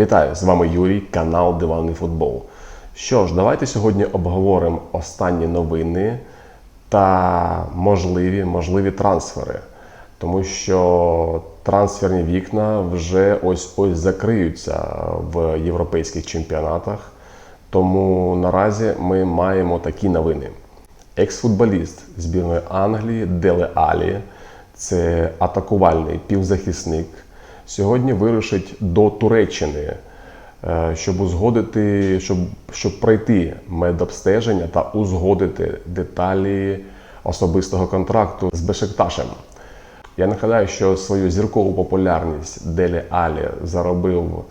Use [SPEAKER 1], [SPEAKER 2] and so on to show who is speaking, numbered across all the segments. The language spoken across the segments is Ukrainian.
[SPEAKER 1] Вітаю! З вами Юрій, канал Диванний футбол. Що ж, давайте сьогодні обговоримо останні новини та можливі, можливі трансфери. Тому що трансферні вікна вже ось ось закриються в європейських чемпіонатах. Тому наразі ми маємо такі новини. Екс-футболіст збірної Англії Деле Алі, це атакувальний півзахисник, сьогодні вирушить до Туреччини, е, щоб узгодити, щоб, щоб пройти медобстеження та узгодити деталі особистого контракту з Бешекташем. Я нагадаю, що свою зіркову популярність Делі Алі заробив е,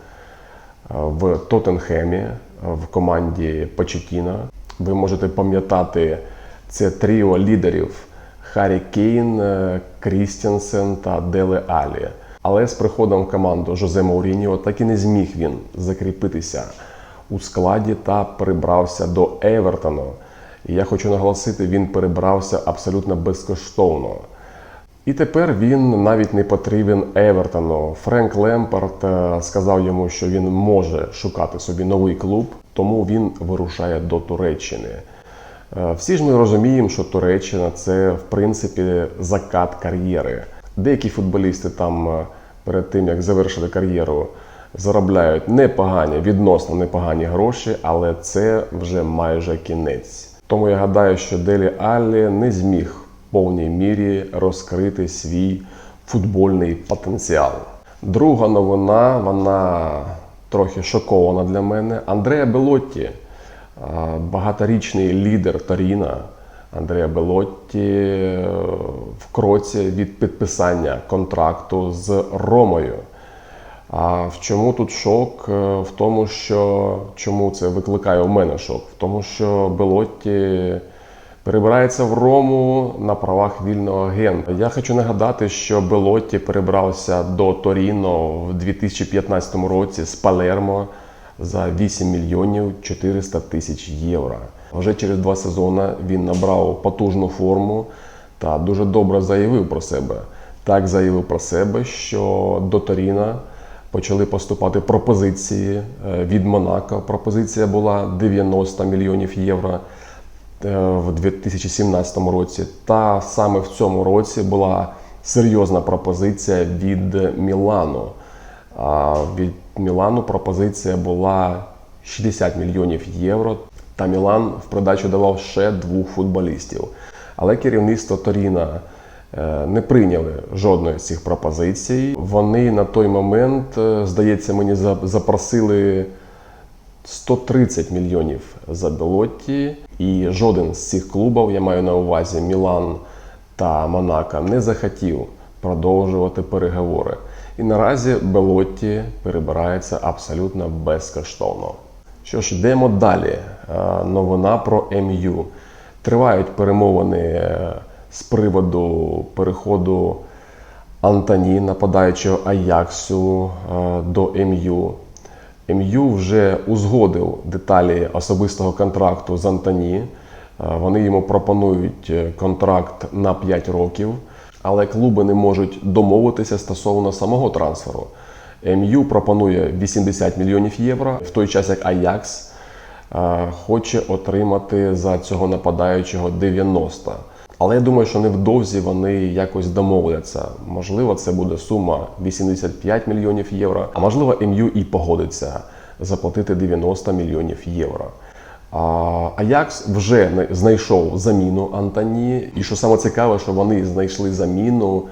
[SPEAKER 1] в Тоттенхемі в команді Почетіна. Ви можете пам'ятати це тріо лідерів Харі Кейн, е, Крістінсен та Деле Алі. Але з приходом в команду Жозе Мауріньо так і не зміг він закріпитися у складі та перебрався до Евертону. І я хочу наголосити, він перебрався абсолютно безкоштовно. І тепер він навіть не потрібен Евертону. Френк Лемпард е, сказав йому, що він може шукати собі новий клуб, тому він вирушає до Туреччини. Е, Всі ж ми розуміємо, що Туреччина це в принципі закат кар'єри. Деякі футболісти там е, перед тим як завершити кар'єру заробляють непогані, відносно непогані гроші, але це вже майже кінець. Тому я гадаю, що Делі Аллі не зміг в повній мірі розкрити свій футбольний потенціал. Друга новина, вона трохи шокована для мене. Андреа Белотті, багаторічний лідер Торіна. Андреа Белотті е, в кроці від підписання контракту з Ромою. А в чому тут шок? Е, В тому, що чому це викликає у мене шок? В тому, що Белотті перебирається в Рому на правах вільного агента. Я хочу нагадати, що Белотті перебрався до Торіно в 2015 році з Палермо за 8 мільйонів 400 тисяч євро. Вже через два сезони він набрав потужну форму та дуже добре заявив про себе. Так заявив про себе, що до Торіна почали поступати пропозиції е, від Монако. Пропозиція була 90 мільйонів євро е, в 2017 році. Та саме в цьому році була серйозна пропозиція від Мілану. А від Мілану пропозиція була 60 мільйонів євро. Та Мілан в придачу давав ще двох футболістів. Але керівництво Торіна е, не прийняли жодної з цих пропозицій. Вони на той момент, е, здається, мені за- запросили 130 мільйонів за Белотті, і жоден з цих клубів, я маю на увазі Мілан та Монако, не захотів продовжувати переговори. І наразі Белотті перебирається абсолютно безкоштовно. Що ж, йдемо далі. Е, Новина про МЮ. Тривають перемовини е, з приводу переходу Антоні, нападаючого Аяксу е, до МЮ. МЮ вже узгодив деталі особистого контракту з Антоні. Вони йому пропонують контракт на 5 років, але клуби не можуть домовитися стосовно самого трансферу. МЮ пропонує 80 мільйонів євро, в той час як Аякс е, хоче отримати за цього нападаючого 90. Але я думаю, що невдовзі вони якось домовляться. Можливо, це буде сума 85 мільйонів євро, а можливо, МЮ і погодиться заплатити 90 мільйонів євро. А Аякс вже знайшов заміну Антоні, і що саме цікаве, що вони знайшли заміну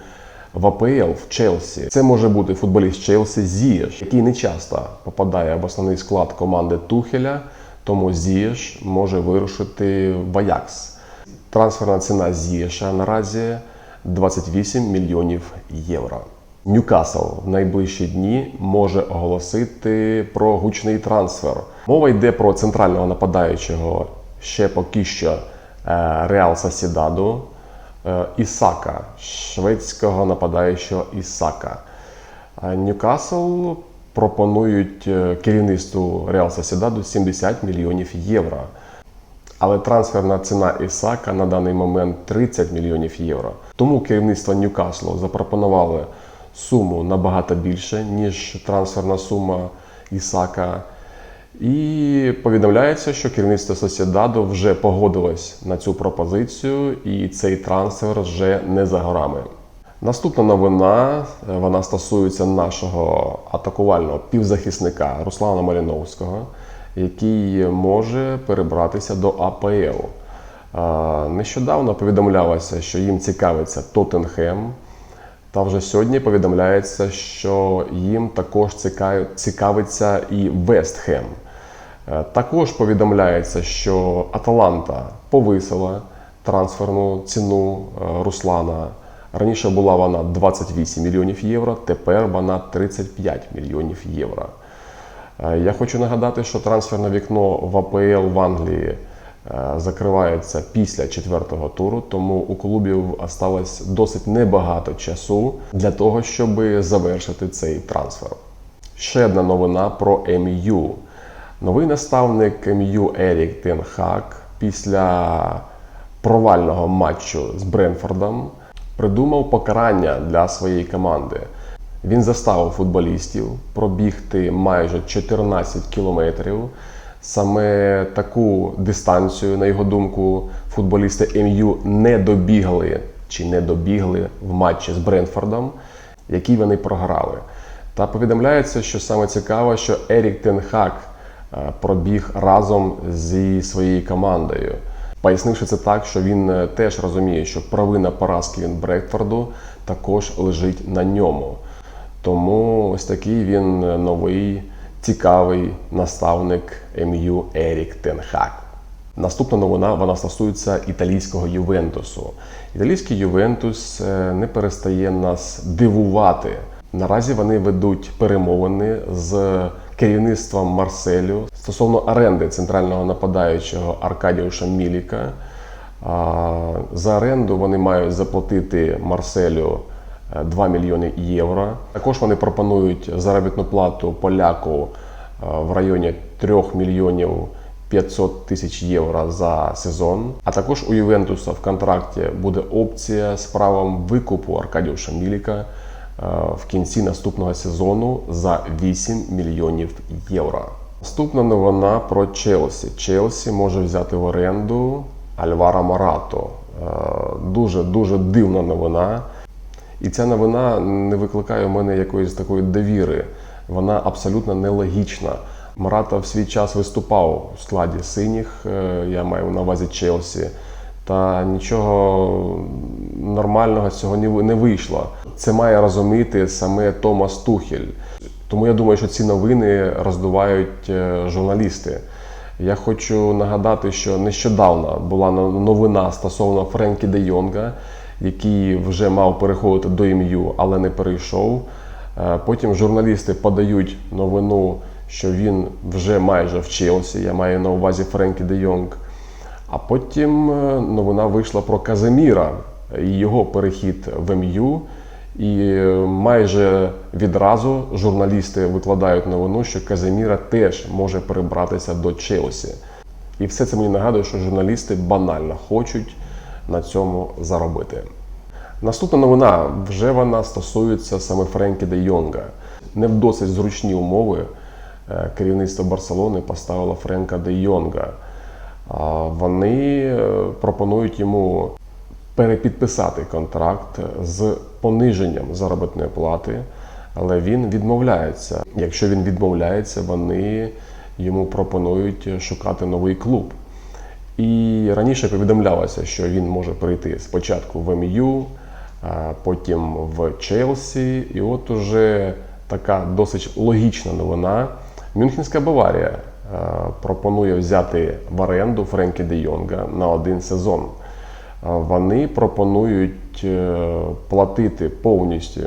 [SPEAKER 1] в АПЛ в Челсі. Це може бути футболіст Челсі Зієш, який не часто попадає в основний склад команди Тухеля, тому Зієш може вирушити в Аякс. Трансферна ціна Зієша наразі 28 мільйонів євро. Ньюкасл в найближчі дні може оголосити про гучний трансфер. Мова йде про центрального нападаючого ще поки що е, Реал Сосідаду е, Ісака, шведського нападаючого Ісака. А Ньюкасл пропонують е, керівництву Реал Сосідаду 70 мільйонів євро. Але трансферна ціна Ісака на даний момент 30 мільйонів євро. Тому керівництво Ньюкаслу запропонували суму набагато більше, ніж трансферна сума Ісака. І повідомляється, що керівництво Сосєдаду вже погодилось на цю пропозицію, і цей трансфер вже не за горами. Наступна новина е, вона стосується нашого атакувального півзахисника Руслана Маліновського, який може перебратися до АПЛ. Е, Нещодавно повідомлялося, що їм цікавиться Тоттенхем. Та вже сьогодні повідомляється, що їм також цікавиться і Вестхем. Також повідомляється, що Аталанта повисила трансферну ціну е, Руслана. Раніше була вона 28 мільйонів євро, тепер вона 35 мільйонів євро. Е, Я хочу нагадати, що трансферне вікно в АПЛ в Англії закривається після четвертого туру, тому у клубів осталось досить небагато часу для того, щоб завершити цей трансфер. Ще одна новина про МЮ. Новий наставник МЮ Ерік Тен Хак після провального матчу з Бренфордом придумав покарання для своєї команди. Він заставив футболістів пробігти майже 14 кілометрів. Саме таку дистанцію, на його думку, футболісти МЮ не добігли чи не добігли в матчі з Бренфордом, який вони програли. Та повідомляється, що саме цікаво, що Ерік Тенхак е, пробіг разом зі своєю командою. Пояснивши це так, що він е, теж розуміє, що провина поразки від Брекфорду також лежить на ньому. Тому ось такий він е, новий, цікавий наставник МЮ Ерік Тенхак. Наступна новина вона стосується італійського Ювентусу. Італійський Ювентус е, не перестає нас дивувати. Наразі вони ведуть перемовини з керівництвом Марселю стосовно оренди центрального нападаючого Аркадіуша Міліка. За оренду вони мають заплатити Марселю 2 мільйони євро. Також вони пропонують заробітну плату поляку е, в районі 3 мільйонів 500 тисяч євро за сезон. А також у Ювентуса в контракті буде опція з правом викупу Аркадіуша Міліка е, в кінці наступного сезону за 8 мільйонів євро. Наступна новина про Челсі. Челсі може взяти в оренду Альвара Марато. Дуже дуже дивна новина. І ця новина не викликає у мене якоїсь такої довіри. Вона абсолютно нелогічна. Марата в свій час виступав у складі синіх, е, я маю на увазі Челсі. Та нічого нормального з цього не вийшло. Це має розуміти саме Томас Тухель. Тому я думаю, що ці новини роздувають е, журналісти. Я хочу нагадати, що нещодавно була новина стосовно Френкі де Йонга, який вже мав переходити до ім'ю, але не перейшов. Е, Потім журналісти подають новину, що він вже майже в Челсі. Я маю на увазі Френкі де Йонг. А потім е, новина вийшла про Казиміра і його перехід в МЮ. І е, майже відразу журналісти викладають новину, що Казиміра теж може перебратися до Челсі. І все це мені нагадує, що журналісти банально хочуть на цьому заробити. Наступна новина вже вона стосується саме Френкі де Йонга. Не в досить зручні умови е, керівництво Барселони поставило Френка де Йонга. Вони е, пропонують йому перепідписати контракт з пониженням заробітної плати, але він відмовляється. Якщо він відмовляється, вони йому пропонують шукати новий клуб. І раніше повідомлялося, що він може прийти спочатку в МЮ, потім в Челсі. І от уже така досить логічна новина. Мюнхенська Баварія пропонує взяти в оренду Френкі де Йонга на один сезон. Вони пропонують е, платити повністю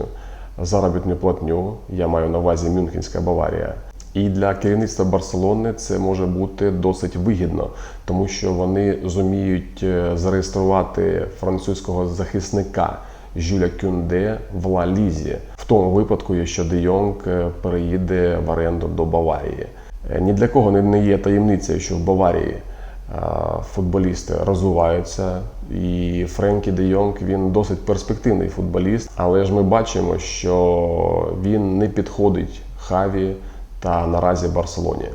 [SPEAKER 1] заробітну платню. Я маю на увазі Мюнхенська Баварія. І для керівництва Барселони це може бути досить вигідно, тому що вони зуміють е, зареєструвати французького захисника Жюля Кюнде в Ла Лізі, в тому випадку, якщо Де Йонг е, переїде в оренду до Баварії. Е, Ні для кого не- є таємницею, що в Баварії футболісти розвиваються, і Френкі Де Йонг він досить перспективний футболіст, але ж ми бачимо, що він не підходить Хаві та наразі Барселоні.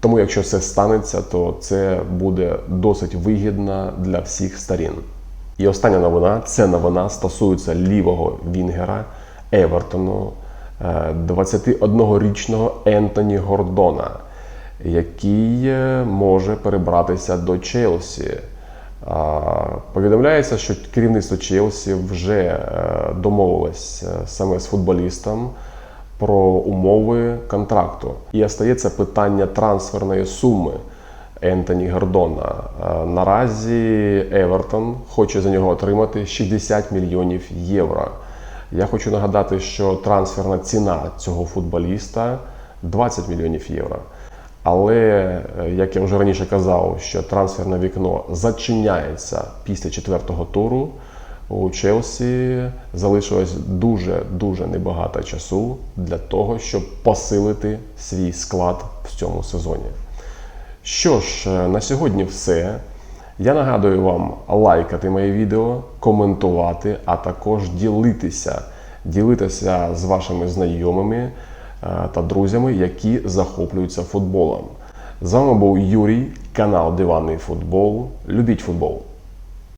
[SPEAKER 1] Тому, якщо це станеться, то це буде досить вигідно для всіх сторін. І остання новина це новина стосується лівого Вінгера Евертону, е, 21-річного Ентоні Гордона, який е, може перебратися до Челсі. Повідомляється, що керівництво Челсі вже е, домовилось е, саме з футболістом про умови контракту. І остається питання трансферної суми Ентоні Гордона. Е, Наразі Евертон хоче за нього отримати 60 мільйонів євро. Я хочу нагадати, що трансферна ціна цього футболіста 20 мільйонів євро. Але, е, як я вже раніше казав, що трансферне вікно зачиняється після четвертого туру. У Челсі залишилось дуже дуже небагато часу для того, щоб посилити свій склад в цьому сезоні. Що ж, е, на сьогодні все. Я нагадую вам лайкати моє відео, коментувати, а також ділитися, ділитися з вашими знайомими е, та друзями, які захоплюються футболом. З вами був Юрій, канал Диванний футбол. Любіть футбол!